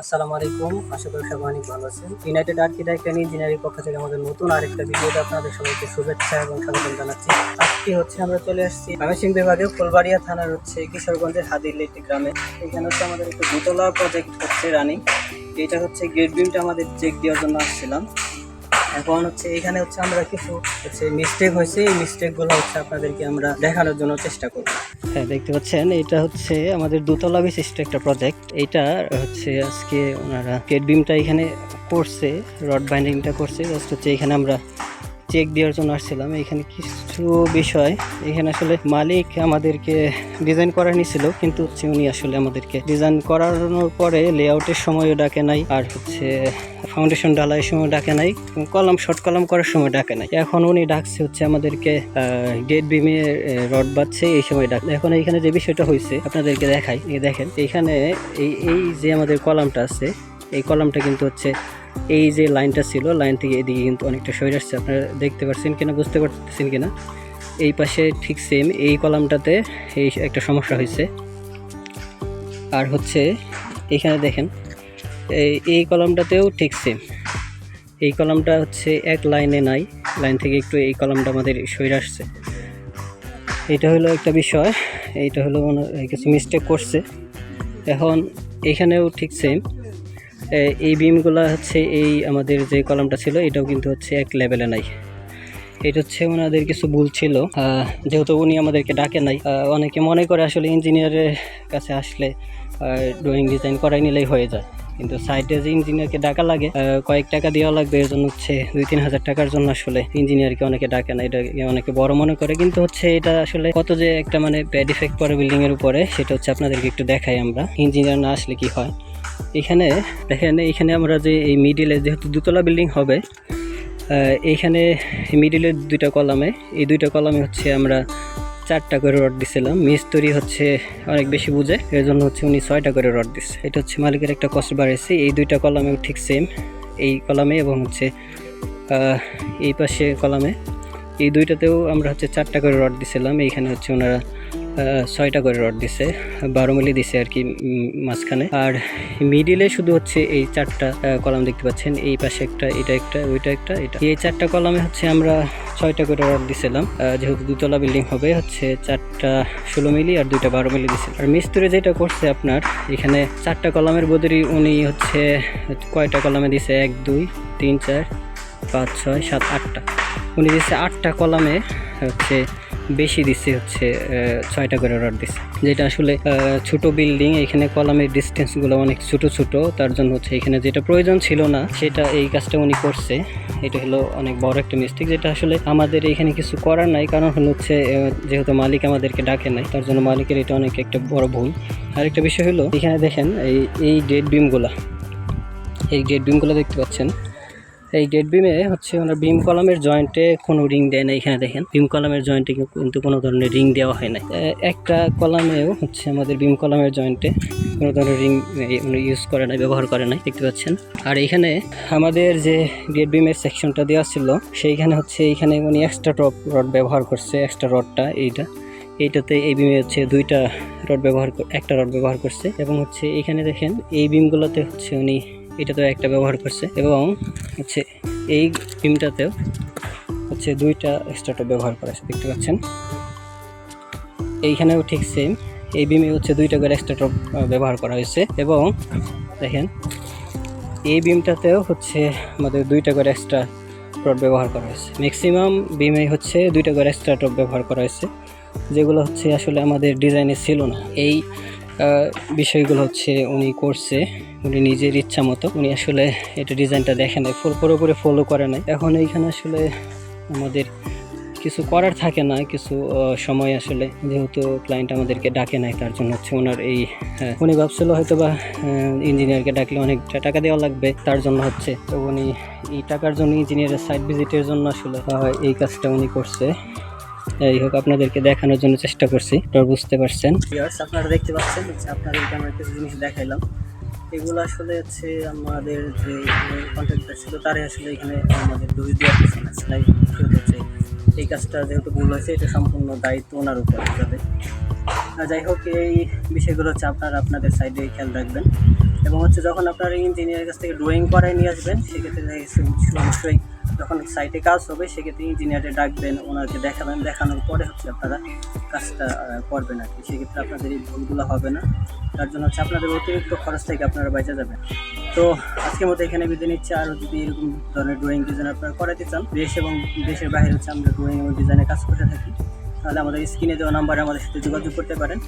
আসসালামু আলাইকুম। আশা করি সবাই অনেক ভালো আছেন। ইউনাইটেড আর্কিটেক্ট অ্যান্ড ইঞ্জিনিয়ারিং পক্ষ থেকে আমাদের নতুন আরেকটা ভিডিওতে আপনাদের সবাইকে শুভেচ্ছা এবং স্বাগতম জানাচ্ছি। আজকে হচ্ছে আমরা চলে আসছি ময়মনসিংহ বিভাগে ফুলবাড়িয়া থানার হচ্ছে কিশোরগঞ্জের হাদিরলেটি গ্রামে। এখানে হচ্ছে আমাদের একটু দুতলা প্রজেক্ট হচ্ছে রানিং এটা হচ্ছে গেট বিমটা আমাদের চেক দেওয়ার জন্য আসছিলাম। এখন হচ্ছে এখানে হচ্ছে আমরা কিছু হচ্ছে মিস্টেক হয়েছে। এই মিস্টেকগুলো হচ্ছে আপনাদেরকে আমরা দেখানোর জন্য চেষ্টা করব। হ্যাঁ দেখতে পাচ্ছেন, এটা হচ্ছে আমাদের দুতলা বিশিষ্ট একটা প্রজেক্ট এটা হচ্ছে আজকে ওনারা গেট বিমটা এখানে করছে রড বাইন্ডিংটা করছে। জাস্ট হচ্ছে এখানে আমরা চেক দেওয়ার জন্য আসছিলাম। এখানে কিছু বিষয়। এখানে আসলে মালিক আমাদেরকে ডিজাইন করা নিছিল, কিন্তু হচ্ছে উনি আসলে আমাদেরকে ডিজাইন করানোর পরে লেআউটের সময়ও ডাকে নাই, আর হচ্ছে ফাউন্ডেশন ঢালাইয়ের সময় ডাকে নাই কলাম শর্ট কলাম করার সময় ডাকে নাই। এখন উনি ডাকছে হচ্ছে আমাদেরকে গেট বিমে রড বাঁধছে, এই সময় ডাক এখন এইখানে যে বিষয়টা হয়েছে আপনাদেরকে দেখাই। দেখেন, এইখানে এই এই যে আমাদের কলামটা আছে, এই কলামটা কিন্তু হচ্ছে এই যে লাইনটা ছিল, লাইন থেকে এদিকে কিন্তু অনেকটা সরে আসছে। আপনারা দেখতে পাচ্ছেন কিনা, বুঝতে পারতেছেন কিনা? এই পাশে ঠিক সেম এই কলামটাতে এই একটা সমস্যা হয়েছে। আর হচ্ছে এখানে দেখেন, এই এই কলামটাতেও ঠিক সেম এই কলামটা হচ্ছে এক লাইনে নাই, লাইন থেকে একটু এই কলামটা আমাদের সরে আসছে। এটা হলো একটা বিষয়, এইটা হলো কিছু মিস্টেক করছে। এখন এখানেও ঠিক সেম এই বিমগুলো হচ্ছে এই আমাদের যে কলামটা ছিল, এটাও কিন্তু হচ্ছে এক লেভেলে নাই। এটা হচ্ছে ওনাদের কিছু ভুল ছিল। যেহেতু উনি আমাদেরকে ডাকে নাই অনেকে মনে করে আসলে ইঞ্জিনিয়ারের কাছে আসলে ড্রয়িং ডিজাইন করাই নিলেই হয়ে যায়। কিন্তু সাইডে যে ইঞ্জিনিয়ারকে ডাকা লাগে কয়েক টাকা দেওয়া লাগবে, এর জন্য হচ্ছে দুই তিন হাজার টাকার জন্য আসলে ইঞ্জিনিয়ারকে অনেকে ডাকে না, এটা অনেকে বড় মনে করে। কিন্তু হচ্ছে এটা আসলে কত যে একটা মানে ব্যাড ইফেক্ট পড়ে বিল্ডিং এর উপরে, সেটা হচ্ছে আপনাদেরকে একটু দেখাই আমরা। ইঞ্জিনিয়ার না আসলে কি হয়? এখানে, দেখেন, এখানে আমরা যে এই মিডিলে যেহেতু দুতলা বিল্ডিং হবে এইখানে মিডিলের দুইটা কলামে এই দুইটা কলামে হচ্ছে আমরা চারটা করে রড দিছিলাম। মিস্ত্রি হচ্ছে অনেক বেশি বুঝে এর জন্য হচ্ছে উনি ছয়টা করে রড দিচ্ছে এটা হচ্ছে মালিকের একটা কষ্ট বাড়িয়েছে এই দুইটা কলামেও ঠিক সেম এই কলামে এবং হচ্ছে এই পাশে কলামে। এই দুইটাতেও আমরা হচ্ছে চারটা করে রড দিছিলাম। এইখানে হচ্ছে ওনারা ছয়টা করে রড দিছে, বারো মিলি দিছে আর কি মাঝখানে। আর মিডিলে শুধু হচ্ছে এই চারটা কলাম দেখতে পাচ্ছেন। এই পাশে একটা, এটা একটা, ওইটা একটা, এটা। এই চারটা কলামে হচ্ছে আমরা ছয়টা করে রড দিছিলাম। যেহেতু দুতলা বিল্ডিং হবে, হচ্ছে চারটা ষোলো মিলি আর দুইটা বারো মিলি দিছে। আর মিস্ত্রি যেটা করছে আপনার, এখানে চারটা কলামের বদলি উনি হচ্ছে কয়টা কলামে দিছে? এক, দুই, তিন, চার, পাঁচ, ছয়, সাত, আটটা। উনি দিচ্ছে আটটা কলামে হচ্ছে বেশি দিচ্ছে হচ্ছে ছয়টা করে রড দিচ্ছে। যেটা আসলে ছোট বিল্ডিং এখানে কলামের ডিস্টেন্সগুলো অনেক ছোট ছোট, তার জন্য হচ্ছে এখানে যেটা প্রয়োজন ছিল না, সেটা এই কাজটা উনি করছে। এটা হলো অনেক বড় একটা মিস্টেক যেটা আসলে আমাদের এখানে কিছু করার নাই, কারণ হচ্ছে যেহেতু মালিক আমাদেরকে ডাকে নাই, তার জন্য মালিকের এটা অনেক একটা বড় ভুল। আরেকটা বিষয় হলো, এখানে দেখেন, এই এই ডেড বিমগুলা এই ডেড বিমগুলো দেখতে পাচ্ছেন। এই ডেড বিমে হচ্ছে ওনার বিম কলামের জয়েন্টে কোনো রিং দেয় না এখানে দেখেন। বিম কলামের জয়েন্টে কিন্তু কোনো ধরনের রিং দেওয়া হয় না একটা কলামেও হচ্ছে আমাদের বিম কলামের জয়েন্টে কোনো ধরনের রিং ইউজ করে না ব্যবহার করে না দেখতে পাচ্ছেন। আর এখানে আমাদের যে ডেড বিমের সেকশনটা দেওয়া ছিল, সেইখানে হচ্ছে এইখানে উনি এক্সট্রা টপ রড ব্যবহার করছে এক্সট্রা রডটা এইটা। এইটাতে এই বিমে হচ্ছে দুইটা রড ব্যবহার একটা রড ব্যবহার করছে। এবং হচ্ছে এইখানে দেখেন, এই বিমগুলোতে হচ্ছে উনি এটাতেও একটা ব্যবহার করছে এবং হচ্ছে এই বিমটাতেও হচ্ছে দুইটা এক্সট্রা টপ ব্যবহার করেছে দেখতে পাচ্ছেন। এইখানেও ঠিক সেম এই বিমে হচ্ছে দুইটা করে এক্সট্রা টপ ব্যবহার করা হয়েছে এবং দেখেন, এই বিমটাতেও হচ্ছে আমাদের দুইটা করে এক্সট্রা রড ব্যবহার করা হয়েছে। ম্যাক্সিমাম বিমে হচ্ছে দুইটা করে এক্সট্রা টপ ব্যবহার করা হয়েছে, যেগুলো হচ্ছে আসলে আমাদের ডিজাইনে ছিল না। এই বিষয়গুলো হচ্ছে উনি করছে উনি নিজের ইচ্ছা মতো, উনি আসলে এটা ডিজাইনটা দেখে নাই, ফুল পুরোপুরি ফলো করে নাই। এখন এইখানে আসলে আমাদের কিছু করার থাকে না, কিছু সময় আসলে যেহেতু ক্লায়েন্ট আমাদেরকে ডাকে নাই, তার জন্য হচ্ছে ওনার এই উনি ভাবছিল হয়তো বা ইঞ্জিনিয়ারকে ডাকলে অনেকটা টাকা দেওয়া লাগবে, তার জন্য হচ্ছে। তো উনি এই টাকার জন্য ইঞ্জিনিয়ারের সাইট ভিজিটের জন্য আসলে এই কাজটা উনি করছে। যাই হোক, আপনাদেরকে দেখানোর জন্য চেষ্টা করছি, আপনারা বুঝতে পারছেন। আপনারা দেখতে পাচ্ছেন, আপনাদেরকে আমরা কিছু জিনিস দেখাইলাম। এগুলো আসলে হচ্ছে আমাদের যে কন্ট্রাক্টর ছিল, তারাই আসলে এখানে আমাদের দোষ দেওয়ার কিছু না। হচ্ছে এই কাজটা যেহেতু ভুল হয়েছে, এটা সম্পূর্ণ দায়িত্ব ওনার উপর যাবে যাই হোক, এই বিষয়গুলো হচ্ছে আপনারা আপনাদের সাইডে খেয়াল রাখবেন। এবং হচ্ছে যখন আপনারা ইঞ্জিনিয়ারের কাছ থেকে ড্রয়িং করায় নিয়ে আসবেন, সেক্ষেত্রে অবশ্যই যখন সাইটে কাজ হবে, সেক্ষেত্রে ইঞ্জিনিয়ারে ডাকবেন, ওনাকে দেখাবেন, দেখানোর পরে হচ্ছে আপনারা কাজটা করবেন আর কি। সেক্ষেত্রে আপনাদের এই ভুলগুলো হবে না। তার জন্য হচ্ছে আপনাদের অতিরিক্ত খরচ থেকে আপনারা বেঁচে যাবেন। তো আজকের মতো এখানে বিদায় নিচ্ছে। আরও যদি এরকম ধরনের ড্রয়িং ডিজাইন আপনারা করাতে চান, দেশ এবং দেশের বাইরে হচ্ছে আমরা ড্রয়িং এবং ডিজাইনে কাজ করে থাকি, তাহলে আমাদের স্ক্রিনে দেওয়া নাম্বারে আমাদের সাথে যোগাযোগ করতে পারেন।